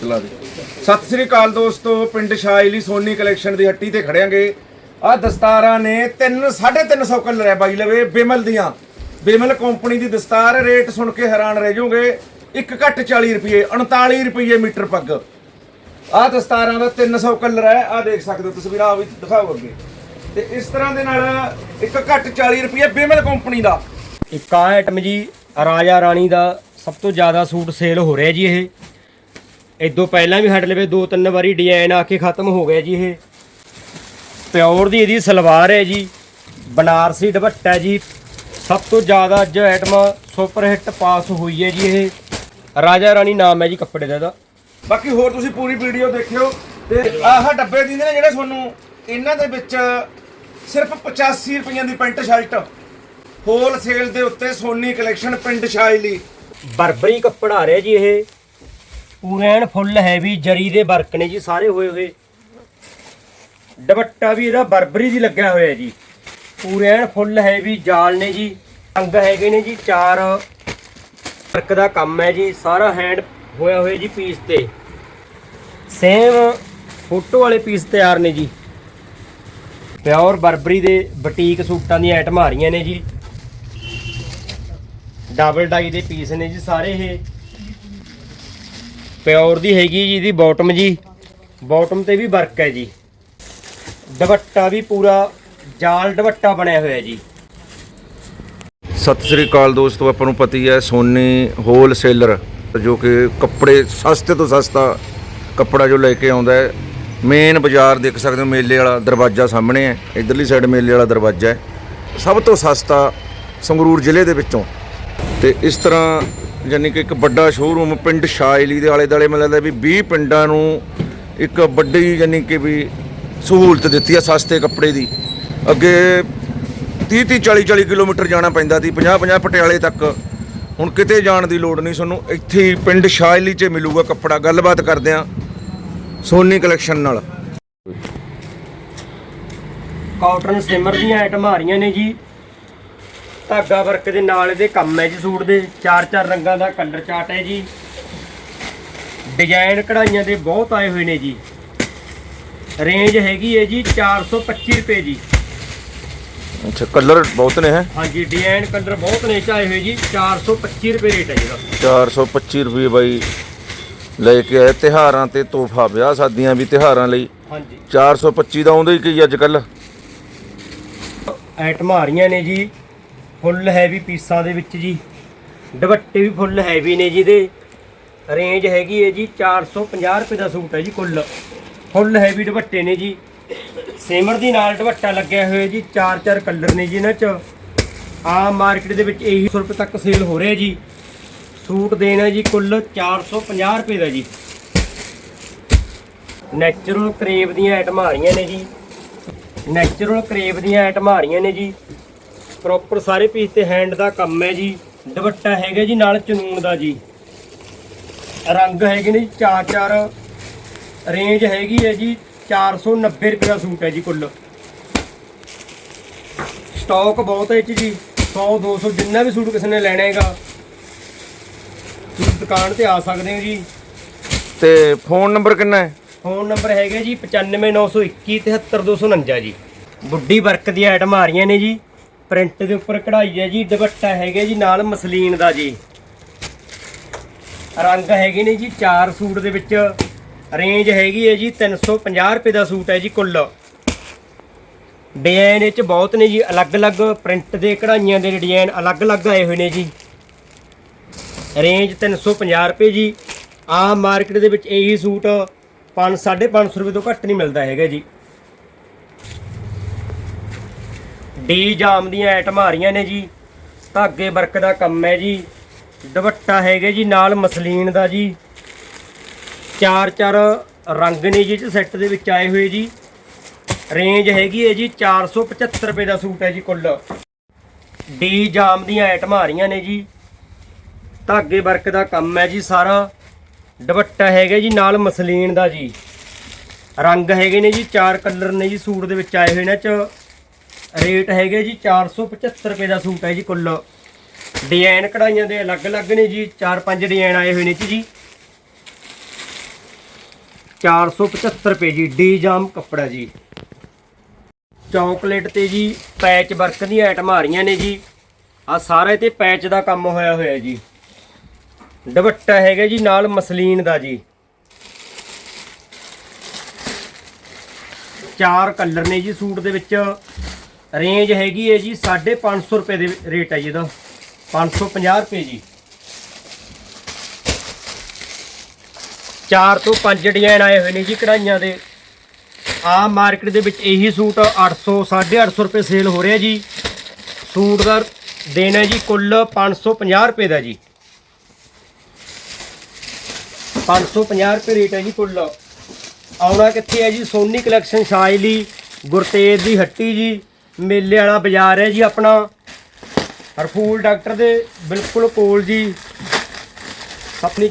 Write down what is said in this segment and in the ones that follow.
ਚਲਾ ਦੇ। ਸਤਿ ਸ੍ਰੀ ਅਕਾਲ ਦੋਸਤੋ, ਪਿੰਡ ਸ਼ਾਇਲੀ ਸੋਨੀ ਕਲੈਕਸ਼ਨ ਦੀ ਹੱਟੀ ਤੇ ਖੜਿਆਂਗੇ। ਆ ਦਸਤਾਰਾਂ ਨੇ 3 350 ਕਲਰ ਹੈ ਬਾਈ ਲਵੇ, ਬਿਮਲ ਦੀਆਂ। ਬਿਮਲ ਕੰਪਨੀ ਦੀ ਦਸਤਾਰ, ਰੇਟ ਸੁਣ ਕੇ ਹੈਰਾਨ ਰਹਿ ਜਾਓਗੇ। ਇੱਕ ਘੱਟ 40 ਰੁਪਏ 39 ਰੁਪਏ ਮੀਟਰ ਪੱਗ। ਆ ਦਸਤਾਰਾਂ ਦਾ 300 ਕਲਰ ਹੈ ਆ ਦੇਖ ਸਕਦੇ ਹੋ ਤਸਵੀਰਾਂ ਆ ਵੀ ਦਿਖਾਓ ਅੱਗੇ। ਤੇ ਇਸ ਤਰ੍ਹਾਂ ਦੇ ਨਾਲ ਇੱਕ ਘੱਟ 40 ਰੁਪਏ ਬਿਮਲ ਕੰਪਨੀ ਦਾ। ਇੱਕ ਆ ਆਈਟਮ ਜੀ, ਰਾਜਾ ਰਾਣੀ ਦਾ ਸਭ ਤੋਂ ਜ਼ਿਆਦਾ ਸੂਟ ਸੇਲ ਹੋ ਰਿਹਾ ਜੀ ਇਹ। ਇਦੋਂ ਪਹਿਲਾਂ ਵੀ ਸਾਡੇ ਲਵੇ ਦੋ ਤਿੰਨ ਵਾਰੀ ਡਿਜ਼ਾਈਨ ਆ ਕੇ ਖਤਮ ਹੋ ਗਿਆ ਜੀ ਇਹ। ਪਿਓਰ ਦੀ ਇਹਦੀ ਸਲਵਾਰ ਹੈ ਜੀ, ਬਨਾਰਸੀ ਦੁਪੱਟਾ ਜੀ। ਸਭ ਤੋਂ ਜ਼ਿਆਦਾ ਅੱਜ ਆਈਟਮ ਸੁਪਰ ਹਿੱਟ ਪਾਸ ਹੋਈ ਹੈ ਜੀ ਇਹ। ਰਾਜਾ ਰਾਣੀ ਨਾਮ ਹੈ ਜੀ ਕੱਪੜੇ ਦਾ ਇਹਦਾ। ਬਾਕੀ ਹੋਰ ਤੁਸੀਂ ਪੂਰੀ ਵੀਡੀਓ ਦੇਖਿਓ ਤੇ ਆਹ ਡੱਬੇ ਦਿੰਦੇ ਨੇ ਜਿਹੜੇ ਤੁਹਾਨੂੰ ਇਹਨਾਂ ਦੇ ਵਿੱਚ ਸਿਰਫ 85 ਰੁਪਈਆਂ ਦੀ ਪੈਂਟ ਸ਼ਰਟ ਹੋਲਸੇਲ ਦੇ ਉੱਤੇ ਸੋਨੀ ਕਲੈਕਸ਼ਨ ਪਿੰਡ ਸ਼ਾਇਲੀ। ਬਰਬਰੀ ਕੱਪੜਾ ਆ ਰਿਹਾ ਜੀ ਇਹ। ਪੂਰਾ ਐਨ ਫੁੱਲ ਹੈਵੀ ਜਰੀ ਦੇ ਵਰਕ ਨੇ ਜੀ ਸਾਰੇ ਹੋਏ ਹੋਏ। ਦੁਪੱਟਾ ਵੀ ਇਹਦਾ ਬਰਬਰੀ ਦੀ ਲੱਗਿਆ ਹੋਇਆ ਜੀ। ਪੂਰੇ ਐਨ ਫੁੱਲ ਹੈਵੀ ਜਾਲ ਨੇ ਜੀ ਅੰਗ ਹੈਗੇ ਨੇ ਜੀ, ਚਾਰ ਵਰਕ ਦਾ ਕੰਮ ਹੈ ਜੀ, ਸਾਰਾ ਹੈਂਡ ਹੋਇਆ ਹੋਇਆ ਜੀ ਪੀਸ ਤੇ। ਸੇਮ ਫੋਟੋ ਵਾਲੇ ਪੀਸ ਤਿਆਰ ਨੇ ਜੀ। ਪਿਓਰ ਬਰਬਰੀ ਦੇ ਬੁਟੀਕ ਸੂਟਾਂ ਦੀਆਂ ਆਈਟਮਾਂ ਆ ਰਹੀਆਂ ਨੇ ਜੀ। ਡਬਲ ਡਾਈ ਦੇ ਪੀਸ ਨੇ ਜੀ ਸਾਰੇ ਇਹ। ਪਿਓਰ ਦੀ ਹੈਗੀ ਜੀ ਇਹਦੀ ਬਾਟਮ ਜੀ। ਬਾਟਮ ਤੇ ਵੀ ਵਰਕ ਹੈ ਜੀ। ਦੁਪੱਟਾ ਵੀ ਪੂਰਾ ਜਾਲ ਦੁਪੱਟਾ ਬਣਿਆ ਹੋਇਆ ਜੀ। ਸਤਿ ਸ੍ਰੀ ਅਕਾਲ ਦੋਸਤੋ, ਆਪਾਂ ਨੂੰ ਪਤੀ ਹੈ ਸੋਨੀ ਹੋਲਸੇਲਰ ਜੋ ਕਿ ਕੱਪੜੇ ਸਸਤੇ ਤੋਂ ਸਸਤਾ ਕੱਪੜਾ ਜੋ ਲੈ ਕੇ ਆਉਂਦਾ ਹੈ। ਮੇਨ ਬਾਜ਼ਾਰ ਦੇਖ ਸਕਦੇ ਹੋ, ਮੇਲੇ ਵਾਲਾ ਦਰਵਾਜ਼ਾ ਸਾਹਮਣੇ ਹੈ। ਇਧਰਲੀ ਸਾਈਡ ਮੇਲੇ ਵਾਲਾ ਦਰਵਾਜ਼ਾ ਹੈ। ਸਭ ਤੋਂ ਸਸਤਾ ਸੰਗਰੂਰ ਜ਼ਿਲ੍ਹੇ ਦੇ ਵਿੱਚੋਂ। ਤੇ ਇਸ ਤਰ੍ਹਾਂ ਯਾਨੀ ਕਿ ਇੱਕ ਵੱਡਾ ਸ਼ੋਰੂਮ ਪਿੰਡ ਸ਼ਾਇਲੀ ਦੇ ਆਲੇ ਦੁਆਲੇ ਮੈਨੂੰ ਲੱਗਦਾ ਵੀ 20 ਪਿੰਡਾਂ ਨੂੰ ਇੱਕ ਵੱਡੀ ਯਾਨੀ ਕਿ ਵੀ ਸਹੂਲਤ ਦਿੱਤੀ ਆ ਸਸਤੇ ਕੱਪੜੇ ਦੀ। ਅੱਗੇ 30 30 40 40 ਕਿਲੋਮੀਟਰ ਜਾਣਾ ਪੈਂਦਾ ਸੀ 50 50 ਪਟਿਆਲੇ ਤੱਕ। ਹੁਣ ਕਿਤੇ ਜਾਣ ਦੀ ਲੋੜ ਨਹੀਂ ਤੁਹਾਨੂੰ ਇੱਥੇ ਹੀ ਪਿੰਡ ਸ਼ਾਇਲੀ 'ਚ ਮਿਲੂਗਾ ਕੱਪੜਾ। ਗੱਲਬਾਤ ਕਰਦੇ ਆ ਸੋਨੀ ਕਲੈਕਸ਼ਨ ਨਾਲ। ਕਾਟਨ ਸਿਮਰ ਦੀਆਂ ਆਈਟਮਾਂ ਆ ਰਹੀਆਂ ਨੇ ਜੀ। ਧਾਗਾ ਵਰਕ ਦੇ ਨਾਲ ਇਹਦੇ ਕੰਮ ਹੈ ਜੀ ਸੂਟ ਦੇ। ਚਾਰ ਚਾਰ ਰੰਗਾਂ ਦਾ ਕਲਰ ਚਾਰਟ ਹੈ ਜੀ। ਡਿਜ਼ਾਈਨ ਕਢਾਈਆਂ ਦੇ ਬਹੁਤ ਆਏ ਹੋਏ ਨੇ ਜੀ। ਰੇਂਜ ਹੈਗੀ ਹੈ ਜੀ 425 ਰੁਪਏ ਜੀ ਅੱਛਾ ਕਲਰ ਬਹੁਤ ਨੇ ਹੈ। ਹਾਂਜੀ ਡਿਜ਼ਾਈਨ ਕਲਰ ਬਹੁਤ ਨੇ ਚ ਆਏ ਹੋਏ ਜੀ। 425 ਰੁਪਏ ਰੇਟ ਹੈ ਜਿਹਦਾ 425 ਰੁਪਏ ਬਾਈ ਲੈ ਕੇ ਆਏ ਤਿਹਾਰਾਂ ਤੇ ਤੋਹਫਾ ਵਿਆਹ ਸ਼ਾਦੀਆਂ ਵੀ ਤਿਹਾਰਾਂ ਲਈ। ਹਾਂਜੀ। 425 ਦਾ ਆਉਂਦਾ ਹੀ ਕੀ ਅੱਜ ਕੱਲ ਆਈਟਮਾਂ ਆ ਰਹੀਆਂ ਨੇ ਜੀ। ਫੁੱਲ ਹੈਵੀ ਪੀਸਾਂ ਦੇ ਵਿੱਚ ਜੀ। ਦੁਪੱਟੇ ਵੀ ਫੁੱਲ ਹੈਵੀ ਨੇ ਜਿਹਦੇ ਰੇਂਜ ਹੈਗੀ ਹੈ ਜੀ 450 ਰੁਪਏ ਦਾ ਸੂਟ ਹੈ ਜੀ ਕੁੱਲ। ਫੁੱਲ ਹੈਵੀ ਦੁਪੱਟੇ ਨੇ ਜੀ। ਸਿਮਰ ਦੀ ਨਾਲ ਦੁਪੱਟਾ ਲੱਗਿਆ ਹੋਇਆ ਜੀ, ਚਾਰ ਚਾਰ ਕਲਰ ਨੇ ਜੀ ਇਹਨਾਂ 'ਚ। ਆਮ ਮਾਰਕੀਟ ਦੇ ਵਿੱਚ ਇਹੀ 100 ਰੁਪਏ ਤੱਕ ਸੇਲ ਹੋ ਰਿਹਾ ਜੀ। ਸੂਟ ਦੇਣਾ ਜੀ ਕੁੱਲ 450 ਰੁਪਏ ਦਾ ਜੀ। ਨੈਚੁਰਲ ਕਰੇਵ ਦੀਆਂ ਆਈਟਮਾਂ ਆ ਰਹੀਆਂ ਨੇ ਜੀ। ਨੈਚੁਰਲ ਕਰੇਵ ਦੀਆਂ ਆਈਟਮਾਂ ਆ ਰਹੀਆਂ ਨੇ ਜੀ। ਪ੍ਰੋਪਰ ਸਾਰੇ ਪੀਸ ਤੇ ਹੈਂਡ ਦਾ ਕੰਮ ਹੈ ਜੀ। ਦੁਪੱਟਾ ਹੈਗਾ ਜੀ ਨਾਲ ਚਨੂਨ ਦਾ ਜੀ। ਰੰਗ ਹੈਗੇ ਨੇ ਜੀ ਚਾਰ ਚਾਰ ਰੇਂਜ ਹੈਗੀ ਹੈ ਜੀ 490 ਰੁਪਏ ਦਾ ਸੂਟ ਹੈ ਜੀ ਕੁੱਲ। ਸਟਾਕ ਬਹੁਤ ਹੈ ਜੀ 100 200 ਜਿੰਨਾ ਵੀ ਸੂਟ ਕਿਸੇ ਨੇ ਲੈਣਾ ਹੈਗਾ ਤੁਸੀਂ ਦੁਕਾਨ ਤੇ ਆ ਸਕਦੇ ਹੋ ਜੀ। ਤੇ ਫੋਨ ਨੰਬਰ ਕਿੰਨਾ ਹੈ? ਫੋਨ ਨੰਬਰ ਹੈਗਾ ਜੀ 9591 73249 ਜੀ। ਬੁੱਢੀ ਵਰਕ ਦੀ ਆਈਟਮ ਆ ਰਹੀਆਂ ਨੇ ਜੀ। ਪ੍ਰਿੰਟ ਦੇ ਉੱਪਰ ਕਢਾਈ ਹੈ ਜੀ, ਦੁਪੱਟਾ ਹੈਗਾ ਜੀ, ਨਾਲ ਮਸਲੀਨ ਦਾ ਜੀ। ਰੰਗ ਹੈਗੇ ਨੇ ਜੀ, ਚਾਰ ਸੂਟ ਦੇ ਵਿੱਚ। ਰੇਂਜ ਹੈਗੀ ਹੈ ਜੀ 350 ਰੁਪਏ ਦਾ ਸੂਟ ਹੈ ਜੀ, ਕੁੱਲ। ਡਿਜ਼ਾਈਨ ਇਹ ਚ ਬਹੁਤ ਨੇ ਜੀ, ਅਲੱਗ-ਅਲੱਗ ਪ੍ਰਿੰਟ ਦੇ ਕਢਾਈਆਂ ਦੇ ਡਿਜ਼ਾਈਨ ਅਲੱਗ-ਅਲੱਗ ਆਏ ਹੋਏ ਨੇ ਜੀ। ਰੇਂਜ 350 ਰੁਪਏ ਜੀ। ਆਮ ਮਾਰਕੀਟ ਦੇ ਵਿੱਚ ਇਹੀ ਸੂਟ 5 550 ਰੁਪਏ ਤੋਂ ਘੱਟ ਨਹੀਂ ਮਿਲਦਾ ਹੈਗਾ ਜੀ। ਡੀ ਜਾਮ ਦੀਆਂ ਆਈਟਮਾਂ ਆ ਰਹੀਆਂ ਨੇ ਜੀ। ਧਾਗੇ ਵਰਕ ਦਾ ਕੰਮ ਹੈ ਜੀ। ਦੁਪੱਟਾ ਹੈਗਾ ਜੀ ਨਾਲ ਮਸਲੀਨ ਦਾ ਜੀ। ਚਾਰ ਚਾਰ ਰੰਗ ਨੇ ਜੀ ਚ ਸੈੱਟ ਦੇ ਵਿੱਚ ਆਏ ਹੋਏ ਜੀ। ਰੇਂਜ ਹੈਗੀ ਹੈ ਜੀ 475 ਰੁਪਏ ਦਾ ਸੂਟ ਹੈ ਜੀ ਕੁੱਲ। ਡੀ ਜਾਮ ਦੀਆਂ ਆਈਟਮਾਂ ਆ ਰਹੀਆਂ ਨੇ ਜੀ। ਧਾਗੇ ਵਰਕ ਦਾ ਕੰਮ ਹੈ ਜੀ ਸਾਰਾ। ਦੁਪੱਟਾ ਹੈਗਾ ਜੀ ਨਾਲ ਮਸਲੀਨ ਦਾ ਜੀ। ਰੰਗ ਹੈਗੇ ਨੇ ਜੀ, ਚਾਰ ਕਲਰ ਨੇ ਜੀ ਸੂਟ ਦੇ ਵਿੱਚ ਆਏ ਹੋਏ ਨੇ ਚ। ਰੇਟ ਹੈਗੇ ਜੀ 475 ਰੁਪਏ ਦਾ ਸੂਟ ਹੈ ਜੀ ਕੁੱਲ। ਡਿਜ਼ਾਈਨ ਕਢਾਈਆਂ ਦੇ ਅਲੱਗ-ਅਲੱਗ ਨੇ ਜੀ, ਚਾਰ ਪੰਜ ਡਿਜ਼ਾਈਨ ਆਏ ਹੋਏ ਨੇ ਇਹ 'ਚ ਜੀ 475 ਰੁਪਏ ਜੀ ਡੀ ਜਾਮ ਕੱਪੜਾ ਜੀ। ਚਾਕਲੇਟ ਤੇ ਜੀ ਪੈਚ ਵਰਕ ਦੀਆਂ ਆਈਟਮਾਂ ਆ ਰਹੀਆਂ ਨੇ ਜੀ। ਆ ਸਾਰੇ ਤੇ ਪੈਚ ਦਾ ਕੰਮ ਹੋਇਆ ਹੋਇਆ ਜੀ। ਦੁਪੱਟਾ ਹੈਗਾ ਜੀ ਨਾਲ ਮਸਲੀਨ ਦਾ ਜੀ। ਚਾਰ ਕਲਰ ਨੇ ਜੀ ਸੂਟ ਦੇ ਵਿੱਚ। ਰੇਂਜ ਹੈਗੀ ਹੈ ਜੀ 550 ਰੁਪਏ ਦੇ ਰੇਟ ਹੈ ਜੀ ਇਹਦਾ। 550 ਰੁਪਏ ਜੀ। ਚਾਰ ਤੋਂ ਪੰਜ ਡਿਜ਼ਾਈਨ ਆਏ ਹੋਏ ਨੇ ਜੀ ਕਢਾਈਆਂ ਦੇ। ਆ ਮਾਰਕੀਟ ਦੇ ਵਿੱਚ ਇਹੀ ਸੂਟ 800 850 ਰੁਪਏ ਸੇਲ ਹੋ ਰਿਹਾ ਜੀ। ਸੂਟ ਦਾ ਦੇਣਾ ਜੀ ਕੁੱਲ 550 ਰੁਪਏ ਦਾ ਜੀ। 550 ਰੁਪਏ ਰੇਟ ਹੈ ਜੀ ਕੁੱਲ। ਆਉਣਾ ਕਿੱਥੇ ਹੈ ਜੀ? ਸੋਨੀ ਕਲੈਕਸ਼ਨ, ਸ਼ਾਇਲੀ, ਗੁਰਤੇਜ ਦੀ ਹੱਟੀ ਜੀ। ਮੇਲੇ ਵਾਲਾ ਬਾਜ਼ਾਰ ਹੈ ਜੀ ਆਪਣਾ। ਹਰਫੂਲ ਡਾਕਟਰ ਦੇ ਬਿਲਕੁਲ ਕੋਲ ਜੀ। ਆਪਣੀ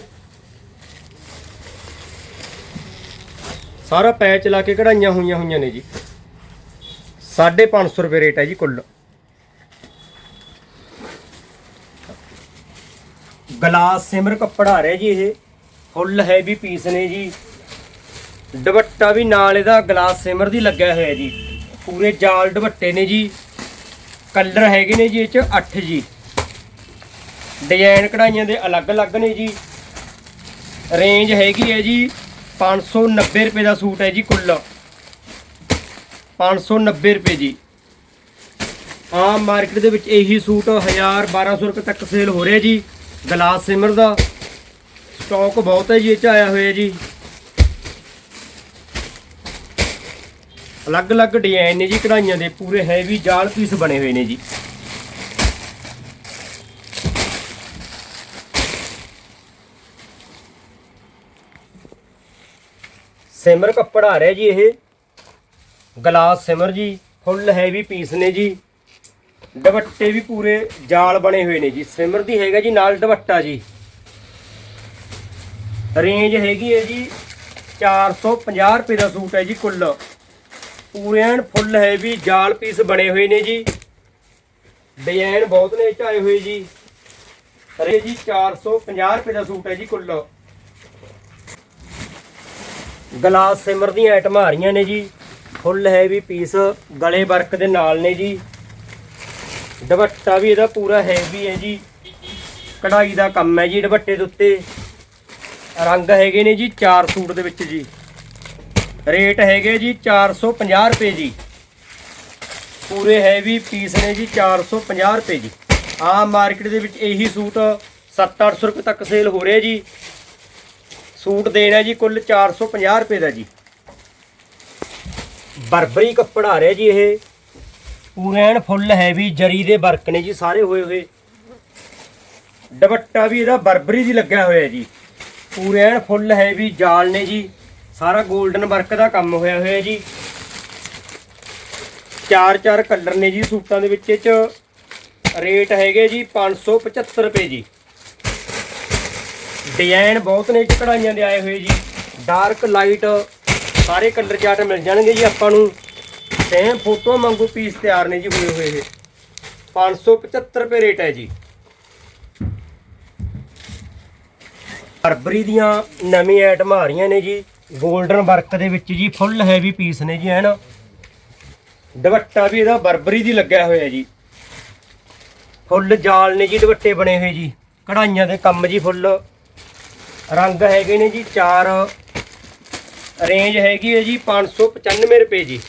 ਸਾਰਾ ਪੈਚ ਲਾ ਕੇ ਕਢਾਈਆਂ ਹੋਈਆਂ ਹੋਈਆਂ ਨੇ ਜੀ। 550 ਰੁਪਏ ਰੇਟ ਹੈ ਜੀ ਕੁੱਲ। ਗਲਾਸ ਸਿਮਰ ਕੱਪੜਾ ਰਿਹਾ ਜੀ ਇਹ। ਫੁੱਲ ਹੈ ਵੀ ਪੀਸ ਨੇ ਜੀ। ਦੁਪੱਟਾ ਵੀ ਨਾਲ ਇਹਦਾ ਗਲਾਸ ਸਿਮਰ ਦੀ ਲੱਗਿਆ ਹੋਇਆ ਜੀ। ਪੂਰੇ ਜਾਲ ਦੁਪੱਟੇ ਨੇ ਜੀ। ਕਲਰ ਹੈਗੇ ਨੇ ਜੀ ਇਹ ਚ 8 ਜੀ। ਡਿਜ਼ਾਈਨ ਕਢਾਈਆਂ ਦੇ ਅਲੱਗ-ਅਲੱਗ ਨੇ ਜੀ। ਰੇਂਜ ਹੈਗੀ ਹੈ ਜੀ 590 ਰੁਪਏ ਦਾ ਸੂਟ ਹੈ ਜੀ ਕੁੱਲ। 590 ਰੁਪਏ ਜੀ। ਆਮ ਮਾਰਕੀਟ ਦੇ ਵਿੱਚ ਇਹੀ ਸੂਟ 1000 1200 ਰੁਪਏ ਤੱਕ ਸੇਲ ਹੋ ਰਿਹਾ ਜੀ। ਗਲਾਸ ਸਿਮਰ ਦਾ। ਸਟਾਕ ਬਹੁਤ ਹੈ ਜੀ, ਇਹ ਚ ਆਇਆ ਹੋਇਆ ਜੀ। ਅਲੱਗ-ਅਲੱਗ ਡਿਜ਼ਾਈਨ ਨੇ ਜੀ, ਕਢਾਈਆਂ ਦੇ ਪੂਰੇ ਹੈਵੀ ਜਾਲ ਪੀਸ ਬਣੇ ਹੋਏ ਨੇ ਜੀ। ਸਿਮਰ ਕੱਪੜਾ ਆ ਰਿਹਾ ਜੀ ਇਹ। ਗਲਾਸ ਸਿਮਰ ਜੀ ਫੁੱਲ ਹੈਵੀ ਪੀਸ ਨੇ ਜੀ। ਦੁਪੱਟੇ ਵੀ ਪੂਰੇ ਜਾਲ ਬਣੇ ਹੋਏ ਨੇ ਜੀ। ਸਿਮਰ ਦੀ ਹੈਗਾ ਜੀ ਨਾਲ ਦੁਪੱਟਾ ਜੀ। ਰੇਂਜ ਹੈਗੀ ਹੈ ਜੀ 450 ਰੁਪਏ ਦਾ ਸੂਟ ਹੈ ਜੀ ਕੁੱਲ। ਪੂਰੇ ਐਨ ਫੁੱਲ ਹੈਵੀ ਜਾਲ ਪੀਸ ਬਣੇ ਹੋਏ ਨੇ ਜੀ। ਡਿਜ਼ਾਈਨ ਬਹੁਤ ਨੇ ਇਹ ਆਏ ਹੋਏ ਜੀ। ਅਰੇ ਜੀ 450 ਰੁਪਏ ਦਾ ਸੂਟ ਹੈ ਜੀ ਕੁੱਲ। ਗਲਾਸ ਸਿਮਰ ਦੀਆਂ ਆਈਟਮਾਂ ਆ ਰਹੀਆਂ ਨੇ ਜੀ। ਫੁੱਲ ਹੈਵੀ ਪੀਸ ਗਲੇ ਵਰਕ ਦੇ ਨਾਲ ਨੇ ਜੀ। ਦੁਪੱਟਾ ਵੀ ਇਹਦਾ ਪੂਰਾ ਹੈਵੀ ਹੈ ਜੀ। ਕਢਾਈ ਦਾ ਕੰਮ ਹੈ ਜੀ, ਦੁਪੱਟੇ ਦੇ ਉੱਤੇ। ਰੰਗ ਹੈਗੇ ਨੇ ਜੀ, ਚਾਰ ਸੂਟ ਦੇ ਵਿੱਚ ਜੀ। ਰੇਟ ਹੈਗੇ ਜੀ 450 ਰੁਪਏ ਜੀ। ਪੂਰੇ ਹੈਵੀ ਪੀਸ ਨੇ ਜੀ 450 ਰੁਪਏ ਜੀ। ਆਮ ਮਾਰਕੀਟ ਦੇ ਵਿੱਚ ਇਹੀ ਸੂਟ 7-800 ਰੁਪਏ ਤੱਕ ਸੇਲ ਹੋ ਰਿਹਾ ਜੀ। ਸੂਟ ਦੇਣਾ ਜੀ ਕੁੱਲ 450 ਰੁਪਏ ਦਾ ਜੀ। ਬਰਬਰੀ ਕੱਪੜਾ ਆ ਰਿਹਾ ਜੀ ਇਹ। ਪੂਰੇ ਐਨ ਫੁੱਲ ਹੈਵੀ ਜਰੀ ਦੇ ਵਰਕ ਨੇ ਜੀ ਸਾਰੇ ਹੋਏ ਹੋਏ। ਦੁਪੱਟਾ ਵੀ ਇਹਦਾ ਬਰਬਰੀ ਦੀ ਲੱਗਿਆ ਹੋਇਆ ਜੀ। ਪੂਰੇ ਐਨ ਫੁੱਲ ਹੈਵੀ ਜਾਲ ਨੇ ਜੀ। ਸਾਰਾ 골ਡਨ ਵਰਕ ਦਾ ਕੰਮ ਹੋਇਆ ਹੋਇਆ ਜੀ। ਚਾਰ ਚਾਰ ਕਲਰ ਨੇ ਜੀ ਸੂਟਾਂ ਦੇ ਵਿੱਚ, ਇਹ ਚ ਰੇਟ ਹੈਗੇ ਜੀ 575 ਰੁਪਏ ਜੀ। ਡਿਜ਼ਾਈਨ ਬਹੁਤ ਨੇ ਕਢਾਈਆਂ ਦੇ ਆਏ ਹੋਏ ਜੀ। ਡਾਰਕ ਲਾਈਟ, ਸਾਰੇ ਕਲਰ ਚਾਰਟ ਮਿਲ ਜਾਣਗੇ ਜੀ ਆਪਾਂ ਨੂੰ। ਸੇਮ ਫੋਟੋ ਵਾਂਗੂ ਪੀਸ ਤਿਆਰ ਨੇ ਜੀ ਹੋਏ ਹੋਏ ਇਹ। 575 ਰੁਪਏ ਰੇਟ ਹੈ ਜੀ। ਬਰਬਰੀ ਦੀਆਂ ਨਵੀਆਂ ਆਈਟਮਾਂ ਆ ਰਹੀਆਂ ਨੇ ਜੀ। 골ਡਨ ਵਰਕ ਦੇ ਵਿੱਚ ਜੀ, ਫੁੱਲ ਹੈਵੀ ਪੀਸ ਨੇ ਜੀ, ਹਨ। ਦੁਪੱਟਾ ਵੀ ਇਹਦਾ ਬਰਬਰੀ ਦੀ ਲੱਗਿਆ ਹੋਇਆ ਜੀ। ਫੁੱਲ ਜਾਲ ਨੇ ਜੀ, ਦੁਪੱਟੇ ਬਣੇ ਹੋਏ ਜੀ। ਕਢਾਈਆਂ ਦੇ ਕੰਮ ਜੀ, ਫੁੱਲ। ਰੰਗ ਹੈਗੇ ਨੇ ਜੀ, ਚਾਰ। ਰੇਂਜ ਹੈਗੀ ਹੈ ਜੀ 595 ਰੁਪਏ ਜੀ।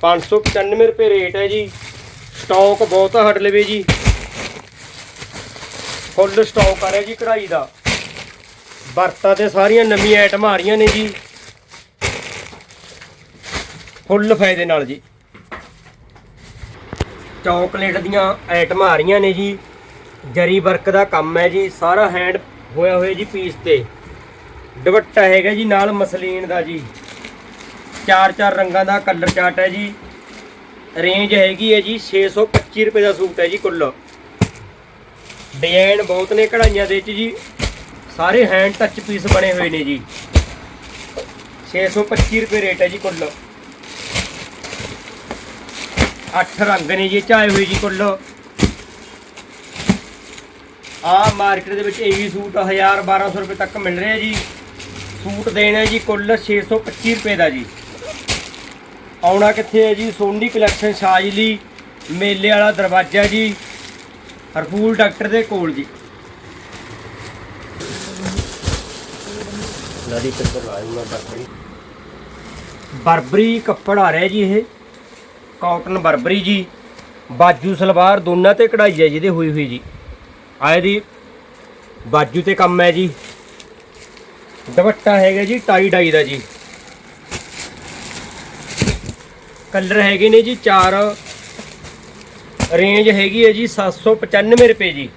595 ਰੁਪਏ ਰੇਟ ਹੈ ਜੀ। ਸਟਾਕ ਬਹੁਤ ਹਟ ਲਵੇ ਜੀ। ਫੁੱਲ ਸਟਾਕ ਆ ਰਿਹਾ ਜੀ ਕਢਾਈ ਦਾ। ਵਰਤਾਂ ਤੇ ਸਾਰੀਆਂ ਨਵੀਆਂ ਆਈਟਮਾਂ ਆ ਰਹੀਆਂ ਨੇ ਜੀ। ਫੁੱਲ ਫਾਇਦੇ ਨਾਲ ਜੀ। ਚਾਕਲੇਟ ਦੀਆਂ ਆਈਟਮਾਂ ਆ ਰਹੀਆਂ ਨੇ ਜੀ। ਜਰੀ ਵਰਕ ਦਾ ਕੰਮ ਹੈ ਜੀ। ਸਾਰਾ ਹੈਂਡ ਹੋਇਆ ਹੋਇਆ ਜੀ ਪੀਸ ਤੇ। ਦੁਪੱਟਾ ਹੈਗਾ ਜੀ ਨਾਲ ਮਸਲੀਨ ਦਾ ਜੀ। ਚਾਰ ਚਾਰ ਰੰਗਾਂ ਦਾ ਕਲਰ ਚਾਰਟ ਹੈ ਜੀ। ਰੇਂਜ ਹੈਗੀ ਹੈ ਜੀ 625 ਰੁਪਏ ਦਾ ਸੂਟ ਹੈ ਜੀ ਕੁੱਲ। ਡਿਜ਼ਾਈਨ ਬਹੁਤ ਨੇ ਕਢਾਈਆਂ ਦੇ ਵਿੱਚ ਜੀ। ਸਾਰੇ ਹੈਂਡ ਟੱਚ ਪੀਸ ਬਣੇ ਹੋਏ ਨੇ ਜੀ। 625 ਰੁਪਏ ਰੇਟ ਹੈ ਜੀ ਕੁੱਲ। 8 ਰੰਗ ਨੇ ਜੀ ਚਾਏ ਹੋਏ ਜੀ ਕੁੱਲ। ਆ ਮਾਰਕੀਟ ਦੇ ਵਿੱਚ ਇਹੀ ਸੂਟ 1000 1200 ਰੁਪਏ ਤੱਕ ਮਿਲ ਰਿਹਾ ਜੀ। ਸੂਟ ਦੇਣਾ ਜੀ ਕੁੱਲ 625 ਰੁਪਏ ਦਾ ਜੀ। ਆਉਣਾ ਕਿੱਥੇ ਹੈ ਜੀ? ਸੋਨੀ ਕਲੈਕਸ਼ਨ ਸ਼ਾਜਲੀ, ਮੇਲੇ ਵਾਲਾ ਦਰਵਾਜ਼ਾ ਜੀ। ਹਰਫੂਲ ਡਾਕਟਰ ਦੇ ਕੋਲ ਜੀ। ਨਦੀ ਕਿੱਧਰ ਲਾਇਆ ਮੈਂ ਬਰਬਰੀ। ਬਰਬਰੀ ਕੱਪੜ ਆ ਰਿਹਾ ਜੀ ਇਹ। ਕਾਟਨ ਬਰਬਰੀ ਜੀ। ਬਾਜੂ ਸਲਵਾਰ ਦੋਨਾਂ ਤੇ ਕਢਾਈ ਹੈ ਜਿਹਦੇ ਹੋਈ ਹੋਈ ਜੀ। ਆਏ ਦੀ ਬਾਜੂ ਤੇ ਕੰਮ ਹੈ ਜੀ। ਦੁਪੱਟਾ ਹੈਗਾ ਜੀ, ਟਾਈ ਡਾਈ ਦਾ ਜੀ। ਕਲਰ ਹੈਗੇ ਨੇ ਜੀ, ਚਾਰ। ਰੇਂਜ ਹੈਗੀ ਹੈ ਜੀ 795 ਰੁਪਏ ਜੀ।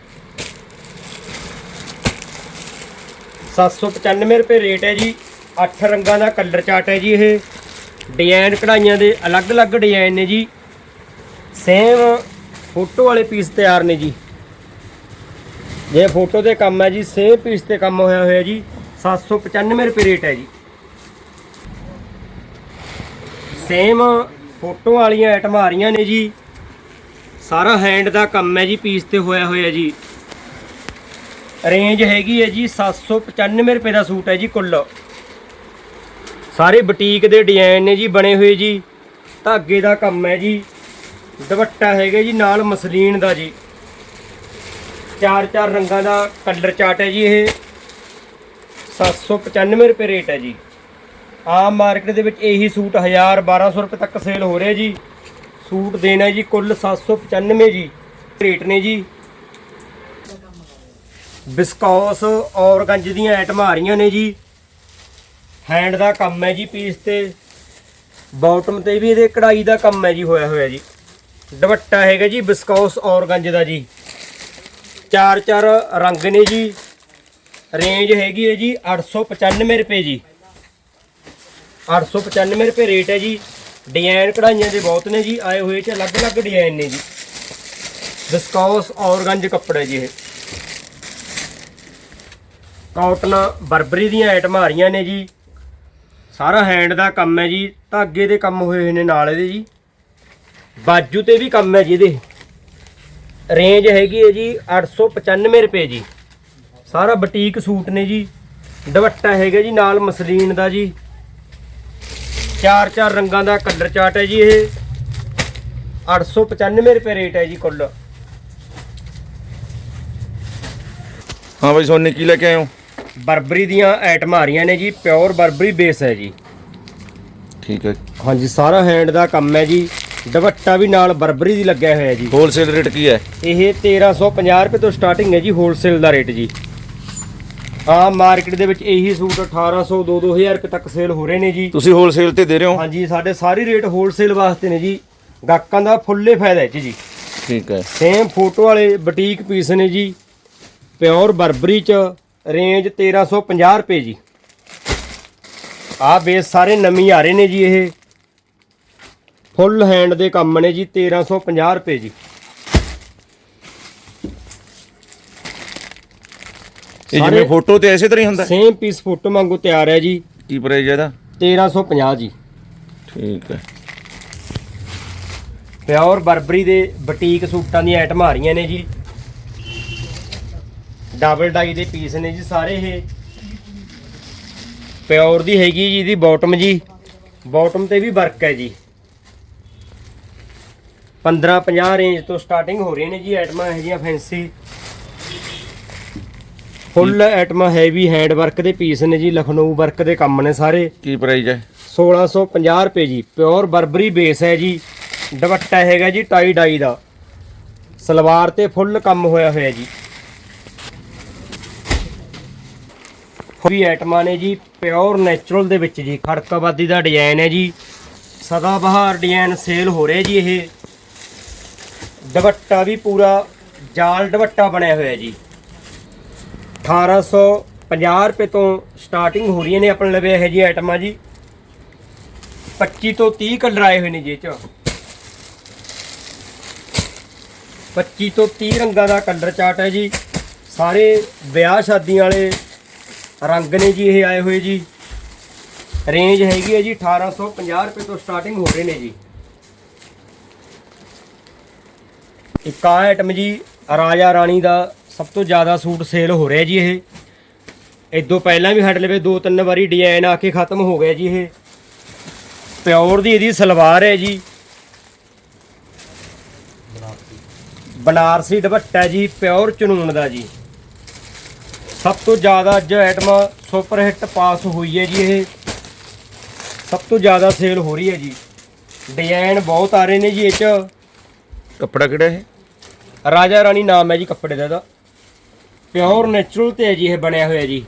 795 ਰੁਪਏ ਰੇਟ ਹੈ ਜੀ। 8 ਰੰਗਾਂ ਦਾ ਕਲਰ ਚਾਰਟ ਹੈ ਜੀ ਇਹ। ਡਿਜ਼ਾਈਨ ਕਢਾਈਆਂ ਦੇ ਅਲੱਗ-ਅਲੱਗ ਡਿਜ਼ਾਈਨ ਨੇ ਜੀ। ਸੇਮ ਫੋਟੋ ਵਾਲੇ ਪੀਸ ਤਿਆਰ ਨੇ ਜੀ। ਜੇ ਫੋਟੋ ਤੇ ਕੰਮ ਹੈ ਜੀ ਸੇਮ ਪੀਸ ਤੇ ਕੰਮ ਹੋਇਆ ਹੋਇਆ ਜੀ। 795 ਰੁਪਏ ਰੇਟ ਹੈ ਜੀ। ਸੇਮ ਫੋਟੋ ਵਾਲੀਆਂ ਆਈਟਮਾਂ ਆ ਰਹੀਆਂ ਨੇ ਜੀ। ਸਾਰਾ ਹੈਂਡ ਦਾ ਕੰਮ ਹੈ ਜੀ ਪੀਸ ਤੇ ਹੋਇਆ ਹੋਇਆ ਜੀ। ਰੇਂਜ ਹੈਗੀ ਹੈ ਜੀ 795 ਰੁਪਏ ਦਾ ਸੂਟ ਹੈ ਜੀ ਕੁੱਲ। ਸਾਰੇ ਬੁਟੀਕ ਦੇ ਡਿਜ਼ਾਈਨ ਨੇ ਜੀ ਬਣੇ ਹੋਏ ਜੀ। ਧਾਗੇ ਦਾ ਕੰਮ ਹੈ ਜੀ। ਦੁਪੱਟਾ ਹੈਗਾ ਜੀ ਨਾਲ ਮਸਲੀਨ ਦਾ ਜੀ। ਚਾਰ ਚਾਰ ਰੰਗਾਂ ਦਾ ਕਲਰ ਚਾਟ ਹੈ ਜੀ ਇਹ। 795 ਰੁਪਏ ਰੇਟ ਹੈ ਜੀ। ਆਮ ਮਾਰਕੀਟ ਦੇ ਵਿੱਚ ਇਹੀ ਸੂਟ 1000 1200 ਰੁਪਏ ਤੱਕ ਸੇਲ ਹੋ ਰਿਹਾ ਜੀ। ਸੂਟ ਦੇਣਾ ਜੀ ਕੁੱਲ 795 ਜੀ। ਰੇਟ ਨੇ ਜੀ। ਬਿਸਕੌਸ, ਔਰਗੰਜ ਦੀਆਂ ਆਈਟਮਾਂ ਆ ਰਹੀਆਂ ਨੇ ਜੀ। ਹੈਂਡ ਦਾ ਕੰਮ ਹੈ ਜੀ ਪੀਸ ਤੇ। ਬਾਟਮ ਤੇ ਵੀ ਇਹਦੇ ਕਢਾਈ ਦਾ ਕੰਮ ਹੈ ਜੀ, ਹੋਇਆ ਹੋਇਆ ਜੀ। ਦੁਪੱਟਾ ਹੈਗਾ ਜੀ, ਬਿਸਕੌਸ, ਔਰਗੰਜ ਦਾ ਜੀ। ਚਾਰ ਚਾਰ ਰੰਗ ਨੇ ਜੀ। ਰੇਂਜ ਹੈਗੀ ਹੈ ਜੀ 895 ਰੁਪਏ ਜੀ। 895 ਰੁਪਏ ਰੇਟ ਹੈ ਜੀ। ਡਿਜ਼ਾਈਨ ਕਢਾਈਆਂ ਦੇ ਬਹੁਤ ਨੇ ਜੀ, ਆਏ ਹੋਏ ਚ ਅਲੱਗ-ਅਲੱਗ ਡਿਜ਼ਾਈਨ ਨੇ ਜੀ। ਵਿਸਕੌਸ ਔਰਗੰਜ ਕੱਪੜਾ ਜੀ ਇਹ। ਕਾਟਨ ਬਰਬਰੀ ਦੀਆਂ ਆਈਟਮਾਂ ਆ ਰਹੀਆਂ ਨੇ ਜੀ। ਸਾਰਾ ਹੈਂਡ ਦਾ ਕੰਮ ਹੈ ਜੀ। ਧਾਗੇ ਦੇ ਕੰਮ ਹੋਏ ਹੋਏ ਨੇ ਨਾਲ ਇਹਦੇ ਜੀ। ਬਾਜੂ ਤੇ ਵੀ ਕੰਮ ਹੈ ਜੀ ਇਹਦੇ। ਰੇਂਜ ਹੈਗੀ ਹੈ ਜੀ 895 ਰੁਪਏ ਜੀ। ਸਾਰਾ ਬੁਟੀਕ ਸੂਟ ਨੇ ਜੀ। ਦੁਪੱਟਾ ਹੈਗਾ ਜੀ ਨਾਲ ਮਸਲੀਨ ਦਾ ਜੀ। ਚਾਰ ਚਾਰ ਰੰਗਾਂ ਦਾ ਕਲਰ ਚਾਰਟ ਹੈ ਜੀ ਇਹ। 895 ਰੁਪਏ ਰੇਟ ਹੈ ਜੀ ਕੁੱਲ। ਹਾਂ ਬਾਈ ਸੋਨੀ, ਕੀ ਲੈ ਕੇ ਆਏ ਹੋ? ਬਰਬਰੀ ਦੀਆਂ ਆਈਟਮਾਂ ਆ ਰਹੀਆਂ ਨੇ ਜੀ ਪਿਓਰ ਬਰਬਰੀ ਬੇਸ ਹੈ ਜੀ। ਠੀਕ ਹੈ। ਹਾਂਜੀ ਸਾਰਾ ਹੈਂਡ ਦਾ ਕੰਮ ਹੈ ਜੀ। ਦੁਪੱਟਾ ਵੀ ਨਾਲ ਬਰਬਰੀ ਦੀ ਲੱਗਿਆ ਹੋਇਆ ਜੀ। ਹੋਲਸੇਲ ਰੇਟ ਕੀ ਹੈ? ਇਹ 1350 ਰੁਪਏ ਤੋਂ ਸਟਾਰਟਿੰਗ ਹੈ ਜੀ ਹੋਲਸੇਲ ਦਾ ਰੇਟ ਜੀ। ਆਮ ਮਾਰਕੀਟ ਦੇ ਵਿੱਚ ਇਹੀ ਸੂਟ 1800 2 2000 ਰੁਪਏ ਤੱਕ ਸੇਲ ਹੋ ਰਹੇ ਨੇ ਜੀ। ਤੁਸੀਂ ਹੋਲਸੇਲ ਤੇ ਦੇ ਰਹੇ ਹੋ? ਹਾਂਜੀ ਸਾਡੇ ਸਾਰੇ ਰੇਟ ਹੋਲਸੇਲ ਵਾਸਤੇ ਨੇ ਜੀ। ਗਾਹਕਾਂ ਦਾ ਫੁੱਲੇ ਫਾਇਦਾ ਹੈ ਜੀ ਠੀਕ ਹੈ। ਸੇਮ ਫੋਟੋ ਵਾਲੇ ਬੁਟੀਕ ਪੀਸ ਨੇ ਜੀ। ਪਿਓਰ ਬਰਬਰੀ ਚ ਰੇਂਜ 1350 ਰੁਪਏ ਜੀ। ਆਹ ਬੇਸ ਸਾਰੇ ਨਵੀਂ ਆ ਰਹੇ ਨੇ ਜੀ ਇਹ। ਫੁੱਲ ਹੈਂਡ ਦੇ ਕੰਮ ਨੇ ਜੀ 1350 ਰੁਪਏ ਜੀ। ਇਹ ਜਿਵੇਂ ਫੋਟੋ ਤੇ ਐਸੇ ਤਰ੍ਹਾਂ ਹੀ ਹੁੰਦਾ? ਸੇਮ ਪੀਸ ਫੋਟੋ ਵਾਂਗੂ ਤਿਆਰ ਹੈ ਜੀ। ਕੀ ਪ੍ਰਾਈਸ ਹੈ ਇਹਦਾ? 1350 ਜੀ। ਠੀਕ ਹੈ। ਪਿਓਰ ਬਰਬਰੀ ਦੇ ਬੁਟੀਕ ਸੂਟਾਂ ਦੀਆਂ ਆਈਟਮਾਂ ਆ ਰਹੀਆਂ ਨੇ ਜੀ। ਡਬਲ ਡਾਈ ਦੇ ਪੀਸ ਨੇ ਜੀ ਸਾਰੇ ਇਹ। ਪਿਓਰ ਦੀ ਹੈਗੀ ਜੀ ਇਹਦੀ ਬਾਟਮ ਜੀ। ਬਾਟਮ ਤੇ ਵੀ ਵਰਕ ਹੈ ਜੀ। 15 50 ਰੇਂਜ ਤੋਂ ਸਟਾਰਟਿੰਗ ਹੋ ਰਹੀਆਂ ਨੇ ਜੀ ਆਈਟਮਾਂ ਇਹ ਜੀਆਂ ਫੈਂਸੀ ਫੁੱਲ ਆਈਟਮਾਂ ਹੈਵੀ ਹੈਂਡ ਵਰਕ ਦੇ ਪੀਸ ਨੇ ਜੀ ਲਖਨਊ ਵਰਕ ਦੇ ਕੰਮ ਨੇ ਸਾਰੇ। ਕੀ ਪ੍ਰਾਈਸ ਹੈ? 1650 ਰੁਪਏ ਜੀ। ਪਿਓਰ ਬਰਬਰੀ ਬੇਸ ਹੈ ਜੀ। ਦੁਪੱਟਾ ਹੈਗਾ ਜੀ ਟਾਈ ਡਾਈ ਦਾ। ਸਲਵਾਰ ਤੇ ਫੁੱਲ ਕੰਮ ਹੋਇਆ ਹੋਇਆ ਜੀ। ਵੀ ਆਈਟਮਾਂ ਨੇ ਜੀ ਪਿਓਰ ਨੈਚੁਰਲ ਦੇ ਵਿੱਚ ਜੀ। ਖੜਕਾਬਾਦੀ ਦਾ ਡਿਜ਼ਾਈਨ ਹੈ ਜੀ। ਸਦਾ ਬਹਾਰ ਡਿਜ਼ਾਈਨ ਸੇਲ ਹੋ ਰਿਹਾ ਜੀ ਇਹ। ਦੁਪੱਟਾ ਵੀ ਪੂਰਾ, ਜਾਲ ਦੁਪੱਟਾ ਬਣਿਆ ਹੋਇਆ ਜੀ। 1850 ਰੁਪਏ ਤੋਂ ਸਟਾਰਟਿੰਗ ਹੋ ਰਹੀਆਂ ਨੇ ਆਪਣੇ ਲਵੇ ਇਹ ਜੀ ਆਈਟਮਾਂ ਜੀ। 25 ਤੋਂ 30 ਕਲਰ ਆਏ ਹੋਏ ਨੇ ਜੀ ਇਹ ਚ। 25 ਤੋਂ 30 ਰੰਗਾਂ ਦਾ ਕਲਰ ਚਾਰਟ ਹੈ ਜੀ। ਸਾਰੇ ਵਿਆਹ ਸ਼ਾਦੀਆਂ ਵਾਲੇ ਰੰਗ ਨੇ ਜੀ, ਇਹ ਆਏ ਹੋਏ ਜੀ। ਰੇਂਜ ਹੈਗੀ ਹੈ ਜੀ 1850 ਰੁਪਏ ਤੋਂ ਸਟਾਰਟਿੰਗ ਹੋ ਰਹੇ ਨੇ ਜੀ। ਇੱਕ ਆ ਆਈਟਮ ਜੀ, ਰਾਜਾ ਰਾਣੀ ਦਾ ਸਭ ਤੋਂ ਜ਼ਿਆਦਾ ਸੂਟ ਸੇਲ ਹੋ ਰਿਹਾ ਜੀ ਇਹ। ਇਦੋਂ ਪਹਿਲਾਂ ਵੀ ਹਟ ਲਵੇ, ਦੋ ਤਿੰਨ ਵਾਰੀ ਡਿਜ਼ਾਈਨ ਆ ਕੇ ਖਤਮ ਹੋ ਗਿਆ ਜੀ ਇਹ। ਪਿਓਰ ਦੀ ਇਹਦੀ ਸਲਵਾਰ ਹੈ ਜੀ। ਬਨਾਰਸੀ ਦੁਪੱਟਾ ਜੀ, ਪਿਓਰ ਚਨੂਨ ਦਾ ਜੀ। ਸਭ ਤੋਂ ਜ਼ਿਆਦਾ ਅੱਜ ਆਈਟਮ ਸੁਪਰ ਹਿੱਟ ਪਾਸ ਹੋਈ ਹੈ ਜੀ ਇਹ। ਸਭ ਤੋਂ ਜ਼ਿਆਦਾ ਸੇਲ ਹੋ ਰਹੀ ਹੈ ਜੀ। ਡਿਜ਼ਾਈਨ ਬਹੁਤ ਆ ਰਹੇ ਨੇ ਜੀ ਇਹ ਚ। ਕੱਪੜਾ ਕਿਹੜਾ ਇਹ? ਰਾਜਾ ਰਾਣੀ ਨਾਮ ਹੈ ਜੀ ਕੱਪੜੇ ਦਾ ਇਹਦਾ। ਪਿਓਰ ਨੈਚੁਰਲ ਤੇ ਹੈ ਜੀ ਇਹ ਬਣਿਆ ਹੋਇਆ ਜੀ।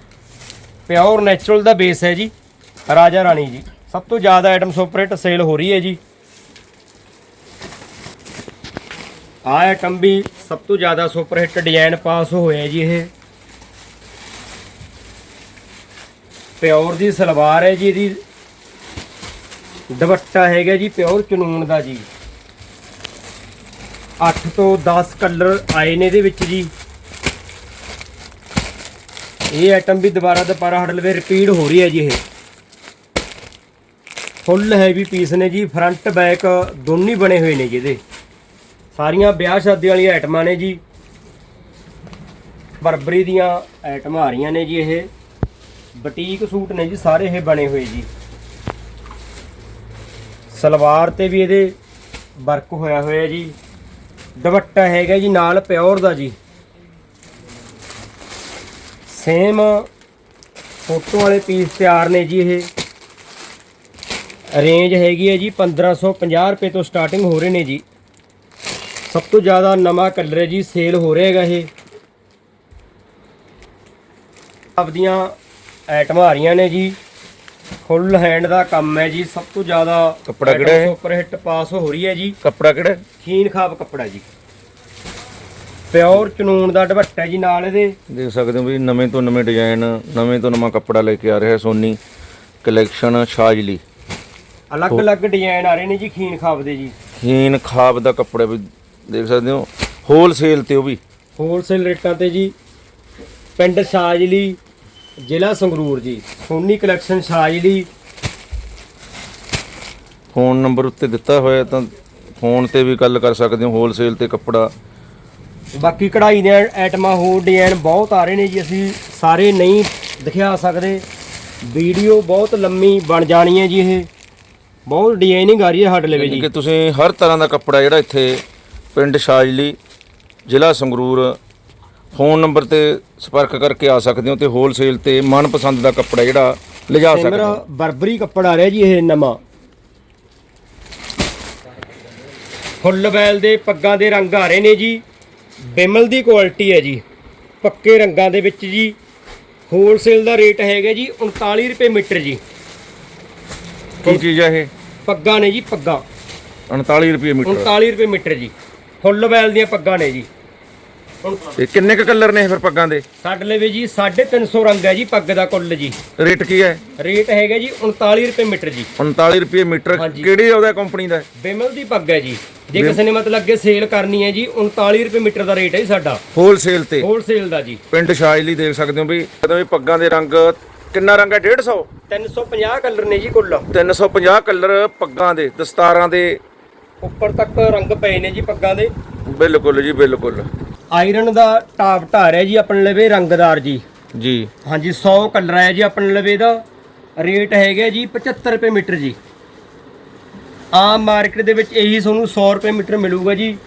ਪਿਓਰ ਨੈਚੁਰਲ ਦਾ ਬੇਸ ਹੈ ਜੀ। ਰਾਜਾ ਰਾਣੀ ਜੀ। ਸਭ ਤੋਂ ਜ਼ਿਆਦਾ ਆਈਟਮ ਸੁਪਰਹਿਟ ਸੇਲ ਹੋ ਰਹੀ ਹੈ ਜੀ। ਆਹ ਆਈਟਮ ਵੀ ਸਭ ਤੋਂ ਜ਼ਿਆਦਾ ਸੁਪਰਹਿਟ ਡਿਜ਼ਾਈਨ ਪਾਸ ਹੋਇਆ ਜੀ ਇਹ। ਪਿਓਰ ਦੀ ਸਲਵਾਰ ਹੈ ਜੀ ਇਹਦੀ। ਦੁਪੱਟਾ ਹੈਗਾ ਜੀ ਪਿਓਰ ਚਨੂਨ ਦਾ ਜੀ। 8 ਤੋਂ 10 ਕਲਰ ਆਏ ਨੇ ਇਹਦੇ ਵਿੱਚ ਜੀ। ਇਹ ਆਈਟਮ ਵੀ ਦੁਬਾਰਾ ਦੁਬਾਰਾ ਹਟ ਲਵੇ ਰਿਪੀਟ ਹੋ ਰਹੀ ਹੈ ਜੀ ਇਹ। ਫੁੱਲ ਹੈਵੀ ਪੀਸ ਨੇ ਜੀ ਫਰੰਟ ਬੈਕ ਦੋਨੇ ਹੀ ਬਣੇ ਹੋਏ ਨੇ ਜੀ ਇਹਦੇ। ਸਾਰੀਆਂ ਵਿਆਹ ਸ਼ਾਦੀ ਵਾਲੀਆਂ ਆਈਟਮਾਂ ਨੇ ਜੀ। ਬਰਬਰੀ ਦੀਆਂ ਆਈਟਮਾਂ ਆ ਰਹੀਆਂ ਨੇ ਜੀ ਇਹ। ਬੁਟੀਕ ਸੂਟ ਨੇ ਜੀ, ਸਾਰੇ ਇਹ ਬਣੇ ਹੋਏ ਜੀ। ਸਲਵਾਰ ਤੇ ਵੀ ਇਹਦੇ ਵਰਕ ਹੋਇਆ ਹੋਇਆ ਜੀ। ਦੁਪੱਟਾ ਹੈਗਾ ਜੀ, ਨਾਲ ਪਿਓਰ ਦਾ ਜੀ। ਸੇਮ ਫੋਟੋ ਵਾਲੇ ਪੀਸ ਤਿਆਰ ਨੇ ਜੀ ਇਹ। ਰੇਂਜ ਹੈਗੀ ਹੈ ਜੀ 1550 ਰੁਪਏ ਤੋਂ ਸਟਾਰਟਿੰਗ ਹੋ ਰਹੇ ਨੇ ਜੀ। ਸਭ ਤੋਂ ਜ਼ਿਆਦਾ ਨਵਾਂ ਕਲਰ ਹੈ ਜੀ, ਸੇਲ ਹੋ ਰਿਹਾ ਹੈਗਾ ਇਹ। ਆਪਦੀਆਂ ਆਈਟਮਾਂ ਆ ਰਹੀਆਂ ਨੇ ਜੀ। ਫੁੱਲ ਹੈਂਡ ਦਾ ਕੰਮ ਹੈ ਜੀ। ਸਭ ਤੋਂ ਜ਼ਿਆਦਾ ਕੱਪੜਾ ਕਿਹੜਾ ਹੈ? ਸੁਪਰ ਹਿੱਟ ਪਾਸ ਹੋ ਰਹੀ ਹੈ ਜੀ। ਕੱਪੜਾ ਕਿਹੜਾ ਖੀਨ ਖਾਬ ਕੱਪੜਾ ਜੀ। ਪਿਓਰ ਚਨੂਨ ਦਾ ਦੁਪੱਟਾ ਜੀ ਨਾਲ ਇਹਦੇ। ਦੇਖ ਸਕਦੇ ਹੋ ਵੀ ਨਵੇਂ ਤੋਂ ਨਵੇਂ ਡਿਜ਼ਾਈਨ ਨਵੇਂ ਤੋਂ ਨਵਾਂ ਕੱਪੜਾ ਲੈ ਕੇ ਆ ਰਿਹਾ ਸੋਨੀ ਕਲੈਕਸ਼ਨ ਸ਼ਾਜਲੀ ਅਲੱਗ-ਅਲੱਗ ਡਿਜ਼ਾਈਨ ਆ ਰਹੇ ਨੇ ਜੀ ਖੀਨ ਖਾਬ ਦੇ ਜੀ। ਖੀਨ ਖਾਬ ਦਾ ਕੱਪੜਾ ਵੀ ਦੇਖ ਸਕਦੇ ਹੋ। ਹੋਲਸੇਲ ਤੇ ਉਹ ਵੀ। ਹੋਲਸੇਲ ਰੇਟਾਂ ਤੇ ਜੀ। ਪਿੰਡ ਸ਼ਾਜਲੀ ਜ਼ਿਲ੍ਹਾ ਸੰਗਰੂਰ ਜੀ Soni collection Shajli phone number ਉੱਤੇ ਦਿੱਤਾ ਹੋਇਆ ਤਾਂ ਫੋਨ ਤੇ ਵੀ ਗੱਲ ਕਰ ਸਕਦੇ ਹੋ ਹੋਲਸੇਲ ਤੇ ਕੱਪੜਾ। ਬਾਕੀ ਕਢਾਈ ਦੇ ਆਈਟਮਾਂ ਹੋਰ ਡਿਜ਼ਾਈਨ ਬਹੁਤ ਆ ਰਹੇ ਨੇ ਜੀ ਅਸੀਂ ਸਾਰੇ ਨਹੀਂ ਦਿਖਾ ਸਕਦੇ। ਵੀਡੀਓ ਬਹੁਤ ਲੰਮੀ ਬਣ ਜਾਣੀ ਹੈ ਜੀ ਇਹ। ਬਹੁਤ ਡਿਜ਼ਾਈਨਿੰਗ ਆ ਰਹੀ ਹੈ ਸਾਡੇ ਜੀ। ਕਿ ਤੁਸੀਂ ਹਰ ਤਰ੍ਹਾਂ ਦਾ ਕੱਪੜਾ ਜਿਹੜਾ ਇੱਥੇ ਪਿੰਡ ਸ਼ਾਜਲੀ ਜ਼ਿਲ੍ਹਾ ਸੰਗਰੂਰ ਫੋਨ ਨੰਬਰ ਤੇ ਸੰਪਰਕ ਕਰਕੇ ਆ ਸਕਦੇ ਹੋ ਤੇ ਹੋਲਸੇਲ ਤੇ ਮਨਪਸੰਦ ਦਾ ਕੱਪੜਾ ਜਿਹੜਾ ਲਿਜਾ ਸਕਦੇ ਸਿਮਰ ਹੋ। ਬਰਬਰੀ ਕੱਪੜਾ ਰਿਹਾ ਜੀ ਇਹ ਨਵਾਂ। ਫੁੱਲ ਵੈਲ ਦੇ ਪੱਗਾਂ ਦੇ ਰੰਗ ਆ ਰਹੇ ਨੇ ਜੀ। ਬਿਮਲ ਦੀ ਕੁਆਲਿਟੀ ਹੈ ਜੀ। ਪੱਕੇ ਰੰਗਾਂ ਦੇ ਵਿੱਚ ਜੀ। ਹੋਲਸੇਲ ਦਾ ਰੇਟ ਹੈਗਾ ਜੀ 39 ਰੁਪਏ ਮੀਟਰ ਜੀ। ਕੀ ਚੀਜ਼ ਹੈ ਇਹ? ਪੱਗਾਂ ਨੇ ਜੀ ਪੱਗਾਂ। 39 ਰੁਪਏ ਮੀਟਰ। 39 ਰੁਪਏ ਮੀਟਰ ਜੀ। ਫੁੱਲ ਵੈਲ ਦੀਆਂ ਪੱਗਾਂ ਨੇ ਜੀ। ਤੇ ਕਿੰਨੇ ਕ ਕਲਰ ਨੇ ਇਹ ਫਿਰ ਪੱਗਾਂ ਦੇ? ਸਾਡੇ ਲਈ ਵੀ ਜੀ 350 ਰੰਗ ਹੈ ਜੀ ਪੱਗ ਦਾ ਕੁੱਲ ਜੀ। ਰੇਟ ਕੀ ਹੈ? ਰੇਟ ਹੈਗਾ ਜੀ 39 ਰੁਪਏ ਮੀਟਰ ਜੀ। 39 ਰੁਪਏ ਮੀਟਰ। ਹਾਂਜੀ। ਕਿਹੜੀ ਉਹਦਾ ਕੰਪਨੀ ਦਾ? ਹੈ? ਬਿਮਲ ਦੀ ਪੱਗ ਹੈ ਜੀ। ਜੇ ਕਿਸੇ ਨੇ ਮਤਲਬ ਅੱਗੇ ਸੇਲ ਕਰਨੀ ਹੈ ਜੀ 39 ਰੁਪਏ ਮੀਟਰ ਦਾ ਰੇਟ ਹੈ ਜੀ ਸਾਡਾ। ਹੋਲਸੇਲ ਤੇ? ਹੋਲਸੇਲ ਦਾ ਜੀ। ਪਿੰਡ ਸ਼ਾਜਲੀ ਦੇਖ ਸਕਦੇ ਹੋ ਵੀ ਜਦੋਂ ਵੀ ਪੱਗਾਂ ਦੇ ਰੰਗ ਕਿੰਨਾ ਰੰਗ ਹੈ? 150 350 ਕਲਰ ਨੇ ਜੀ ਕੁੱਲ। 350 ਕਲਰ ਪੱਗਾਂ ਦੇ ਦਸਤਾਰਾਂ ਦੇ। ਉੱਪਰ ਤੱਕ ਰੰਗ ਪਏ ਨੇ ਜੀ ਪੱਗਾਂ ਦੇ। ਬਿਲਕੁਲ ਜੀ ਬਿਲਕੁਲ। ਆਇਰਨ ਦਾ ਟਾਪ ਢਾਰ ਹੈ ਜੀ ਆਪਣੇ ਲਵੇ ਰੰਗਦਾਰ ਜੀ। ਜੀ। ਹਾਂਜੀ 100 ਕਲਰ ਹੈ ਜੀ ਆਪਣੇ ਲਵੇ ਦਾ। ਰੇਟ ਹੈਗਾ ਜੀ 75 ਰੁਪਏ ਮੀਟਰ ਜੀ। ਆਮ ਮਾਰਕੀਟ ਦੇ ਵਿੱਚ ਇਹੀ ਤੁਹਾਨੂੰ 100 ਰੁਪਏ ਮੀਟਰ ਮਿਲੂਗਾ ਜੀ।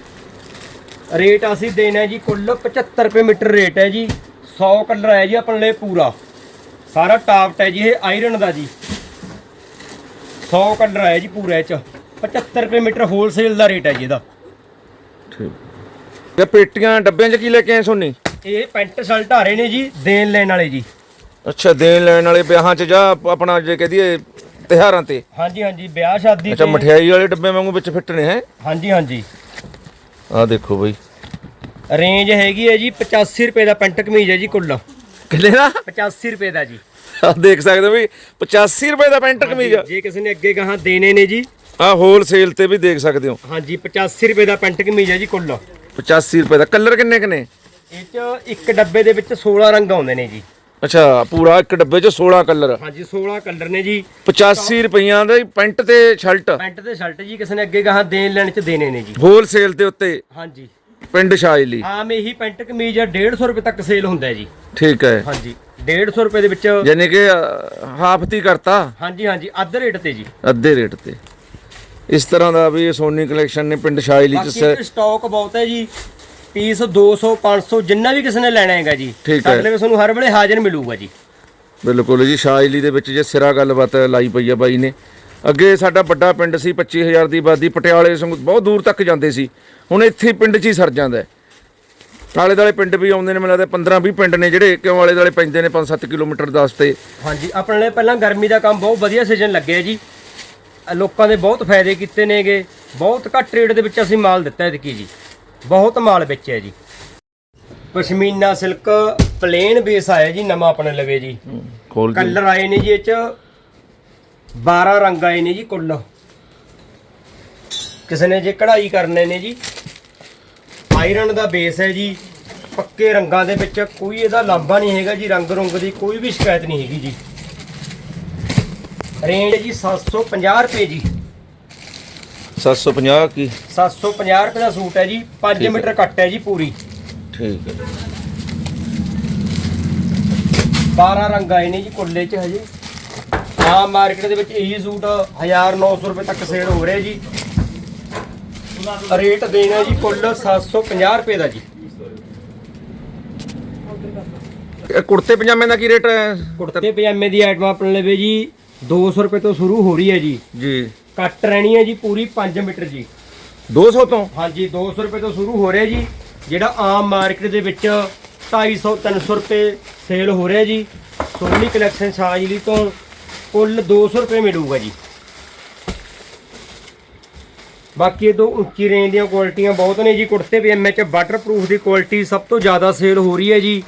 ਰੇਟ ਅਸੀਂ ਦੇਣਾ ਜੀ ਕੁੱਲ 75 ਰੁਪਏ ਮੀਟਰ ਰੇਟ ਹੈ ਜੀ। 100 ਕਲਰ ਹੈ ਜੀ ਆਪਣੇ ਲਈ ਪੂਰਾ। ਸਾਰਾ ਟਾਪ ਹੈ ਜੀ ਇਹ ਆਇਰਨ ਦਾ ਜੀ। 100 ਕਲਰ ਹੈ ਜੀ ਪੂਰਾ ਇਹ ਚ। 75 ਰੁਪਏ ਮੀਟਰ ਹੋਲਸੇਲ ਦਾ ਰੇਟ ਹੈ ਜੀ ਇਹਦਾ। ਠੀਕ। ਇਹ ਪੇਟੀਆਂ ਡੱਬਿਆਂ 'ਚ ਕੀ ਲੈ ਕੇ ਆਏ ਸੋਨੀ? ਇਹ ਪੈਂਟ ਸ਼ਰਟ ਆ ਰਹੇ ਨੇ ਜੀ ਦੇਣ ਲੈਣ ਵਾਲੇ ਜੀ। ਅੱਛਾ ਦੇਣ ਲੈਣ ਵਾਲੇ ਵਿਆਹਾਂ 'ਚ ਜਾਂ ਆਪਣਾ ਜੇ ਕਹਦੀਏ ਤਿਹਾਰਾਂ ਤੇ? ਹਾਂਜੀ ਹਾਂਜੀ ਵਿਆਹ ਸ਼ਾਦੀ ਅੱਛਾ ਮਠਿਆਈ ਵਾਲੇ ਡੱਬੇ ਵਾਂਗੂ ਵਿੱਚ ਫਿੱਟਣੇ ਹੈ? ਹਾਂਜੀ ਹਾਂਜੀ। ਆਹ ਦੇਖੋ ਬਈ। ਰੇਂਜ ਹੈਗੀ ਹੈ ਜੀ 85 ਰੁਪਏ ਦਾ ਪੈਂਟ ਕਮੀਜ਼ ਹੈ ਜੀ ਕੁੱਲ। ਕਿੰਨੇ ਦਾ? 85 ਰੁਪਏ ਦਾ ਜੀ। ਆਹ ਦੇਖ ਸਕਦੇ ਹੋ ਵੀ 85 ਰੁਪਏ ਦਾ ਪੈਂਟ ਕਮੀਜ਼ ਜੇ ਕਿਸੇ ਨੇ ਅੱਗੇ ਗਾਹਾਂ ਦੇਣੇ ਨੇ ਜੀ। ਆਹ ਹੋਲਸੇਲ ਤੇ ਵੀ ਦੇਖ ਸਕਦੇ ਹੋ। ਹਾਂਜੀ 85 ਰੁਪਏ ਦਾ ਪੈਂਟ ਕਮੀਜ਼ ਹੈ ਜੀ ਕੁੱਲ। 85 ਰੁਪਏ ਦਾ। ਕਲਰ ਕਿੰਨੇ ਕਿੰਨੇ ਇਹ ਚ ਇੱਕ ਡੱਬੇ ਦੇ ਵਿੱਚ 16 ਰੰਗ ਆਉਂਦੇ ਨੇ ਜੀ। ਅੱਛਾ ਪੂਰਾ ਇੱਕ ਡੱਬੇ 'ਚ 16 ਕਲਰ। ਹਾਂਜੀ 16 ਕਲਰ ਨੇ ਜੀ। 85 ਰੁਪਈਆਂ ਦਾ ਪੈਂਟ ਤੇ ਸ਼ਰਟ। ਪੈਂਟ ਤੇ ਸ਼ਰਟ ਜੀ ਕਿਸੇ ਨੇ ਅੱਗੇ ਗਾਹਾਂ ਦੇਣ ਲੈਣ ਚ ਦੇਣੇ ਨੇ ਜੀ। ਹੋਲਸੇਲ ਦੇ ਉੱਤੇ? ਹਾਂਜੀ। ਪਿੰਡ ਸ਼ਾਜਲੀ ਆਮ ਇਹੀ ਪੈਂਟ ਕਮੀਜ਼ 150 ਰੁਪਏ ਤੱਕ ਸੇਲ ਹੁੰਦਾ ਹੈ ਜੀ। ਠੀਕ ਹੈ। ਹਾਂਜੀ 150 ਰੁਪਏ ਦੇ ਵਿੱਚ ਯਾਨੀ ਕਿ ਹਾਫ ਤੀ ਕਰਤਾ? ਹਾਂਜੀ ਹਾਂਜੀ ਅੱਧ ਰੇਟ ਤੇ ਜੀ। ਅੱਧੇ ਰੇਟ ਤੇ। ਇਸ ਤਰ੍ਹਾਂ ਦਾ ਵੀ ਸੋਨੀ ਕਲੈਕਸ਼ਨ ਨੇ ਪਿੰਡ ਸ਼ਾਇਲੀ ਚ ਬਾਕੀ ਸਟਾਕ ਬਹੁਤ ਹੈ ਜੀ। ਪੀਸ 200 500 ਜਿੰਨਾ ਵੀ ਕਿਸੇ ਨੇ ਲੈਣਾ ਹੈਗਾ ਜੀ ਠੀਕ ਹੈ। ਲਈ ਤੁਹਾਨੂੰ ਹਰ ਵੇਲੇ ਹਾਜ਼ਰ ਮਿਲੂਗਾ ਜੀ। ਬਿਲਕੁਲ ਜੀ ਸ਼ਾਇਲੀ ਦੇ ਵਿੱਚ ਜੇ ਸਿਰਾ ਗੱਲਬਾਤ ਲਾਈ ਪਈ ਆ ਬਾਈ ਨੇ। ਅੱਗੇ ਸਾਡਾ ਵੱਡਾ ਪਿੰਡ ਸੀ 25000 ਦੀ ਆਬਾਦੀ ਪਟਿਆਲੇ ਸੰਗ ਬਹੁਤ ਦੂਰ ਤੱਕ ਜਾਂਦੇ ਸੀ। ਹੁਣ ਇੱਥੇ ਪਿੰਡ 'ਚ ਹੀ ਸਰ ਜਾਂਦਾ ਹੈ। ਆਲੇ ਦਾਲੇ ਪਿੰਡ ਵੀ ਆਉਂਦੇ ਨੇ ਮੈਨੂੰ ਲੱਗਦਾ 15 20 ਪਿੰਡ ਨੇ ਜਿਹੜੇ ਕਿਉਂ ਆਲੇ ਦਾਲੇ ਪੈਂਦੇ ਨੇ 5-7 ਕਿਲੋਮੀਟਰ ਦਾ ਤੇ ਹਾਂਜੀ ਆਪਣੇ ਲਈ ਪਹਿਲਾਂ ਗਰਮੀ ਦਾ ਕੰਮ ਬਹੁਤ ਵਧੀਆ ਸੀਜ਼ਨ ਲੱਗਿਆ ਜੀ। ਲੋਕਾਂ ਦੇ ਬਹੁਤ ਫਾਇਦੇ ਕੀਤੇ ਨੇਗੇ। ਬਹੁਤ ਘੱਟ ਰੇਟ ਦੇ ਵਿੱਚ ਅਸੀਂ ਮਾਲ ਦਿੱਤਾ ਐਤਕੀ ਜੀ। ਬਹੁਤ ਮਾਲ ਵੇਚਿਆ ਜੀ। ਪਸ਼ਮੀਨਾ ਸਿਲਕ ਪਲੇਨ ਬੇਸ ਆਇਆ ਜੀ ਨਵਾਂ ਆਪਣੇ ਲਵੇ ਜੀ। ਖੋਲ ਕੇ ਕਲਰ ਆਏ ਨੇ ਜੀ ਇਹ ਚ। 12 ਰੰਗ ਆਏ ਨੇ ਜੀ ਕੁੱਲ। ਕਿਸੇ ਨੇ ਜੇ ਕਢਾਈ ਕਰਨੇ ਨੇ ਜੀ। ਆਇਰਨ ਦਾ ਬੇਸ ਹੈ ਜੀ। ਪੱਕੇ ਰੰਗਾਂ ਦੇ ਵਿੱਚ ਕੋਈ ਇਹਦਾ ਲਾਂਭਾ ਨਹੀਂ ਹੈਗਾ ਜੀ। ਰੰਗ ਰੁੰਗ ਦੀ ਕੋਈ ਵੀ ਸ਼ਿਕਾਇਤ ਨਹੀਂ ਹੈਗੀ ਜੀ। ਰੇਂਜ ਜੀ 750 ਰੁਪਏ ਜੀ। 750 ਕੀ? 750 ਰੁਪਏ ਦਾ ਸੂਟ ਹੈ ਜੀ। 5 ਮੀਟਰ ਕੱਟ ਹੈ ਜੀ ਪੂਰੀ। ਠੀਕ ਹੈ। 12 ਰੰਗ ਆਏ ਨੇ ਜੀ ਕੁੱਲੇ 'ਚ ਹਜੇ। ਆਮ ਮਾਰਕੀਟ ਦੇ ਵਿੱਚ ਇਹੀ ਸੂਟ 1900 ਰੁਪਏ ਤੱਕ ਸੇਲ ਹੋ ਰਿਹਾ ਜੀ। ਰੇਟ ਦੇਣਾ ਜੀ ਕੁੱਲ 750 ਰੁਪਏ ਦਾ ਜੀ। ਕੁੜਤੇ ਪਜਾਮੇ ਦਾ ਕੀ ਰੇਟ ਹੈ? ਕੁੜਤੇ ਪਜਾਮੇ ਦੀ ਆਈਟਮ ਆਪਣੇ ਲਵੇ ਜੀ 200 ਰੁਪਏ ਤੋਂ ਸ਼ੁਰੂ ਹੋ ਰਹੀ ਹੈ ਜੀ। ਜੀ। ਕੱਟ ਰਹਿਣੀ ਹੈ ਜੀ ਪੂਰੀ 5 ਮੀਟਰ ਜੀ। 200 ਤੋਂ? ਹਾਂਜੀ 200 ਰੁਪਏ ਤੋਂ ਸ਼ੁਰੂ ਹੋ ਰਿਹਾ ਜੀ। ਜਿਹੜਾ ਆਮ ਮਾਰਕੀਟ ਦੇ ਵਿੱਚ 250 300 ਰੁਪਏ ਸੇਲ ਹੋ ਰਿਹਾ ਜੀ। ਸੋਨੀ ਕਲੈਕਸ਼ਨ ਸ਼ਾਜਲੀ ਤੋਂ ਕੁੱਲ 200 ਰੁਪਏ ਮਿਲੂਗਾ ਜੀ। ਬਾਕੀ ਇਹ ਤੋਂ ਉੱਚੀ ਰੇਂਜ ਦੀਆਂ ਕੁਆਲਿਟੀਆਂ ਬਹੁਤ ਨੇ ਜੀ। ਕੁੜਤੇ ਪਜਾਮੇ ਚ ਵਾਟਰਪ੍ਰੂਫ ਦੀ ਕੁਆਲਿਟੀ ਸਭ ਤੋਂ ਜ਼ਿਆਦਾ ਸੇਲ ਹੋ ਰਹੀ ਹੈ ਜੀ।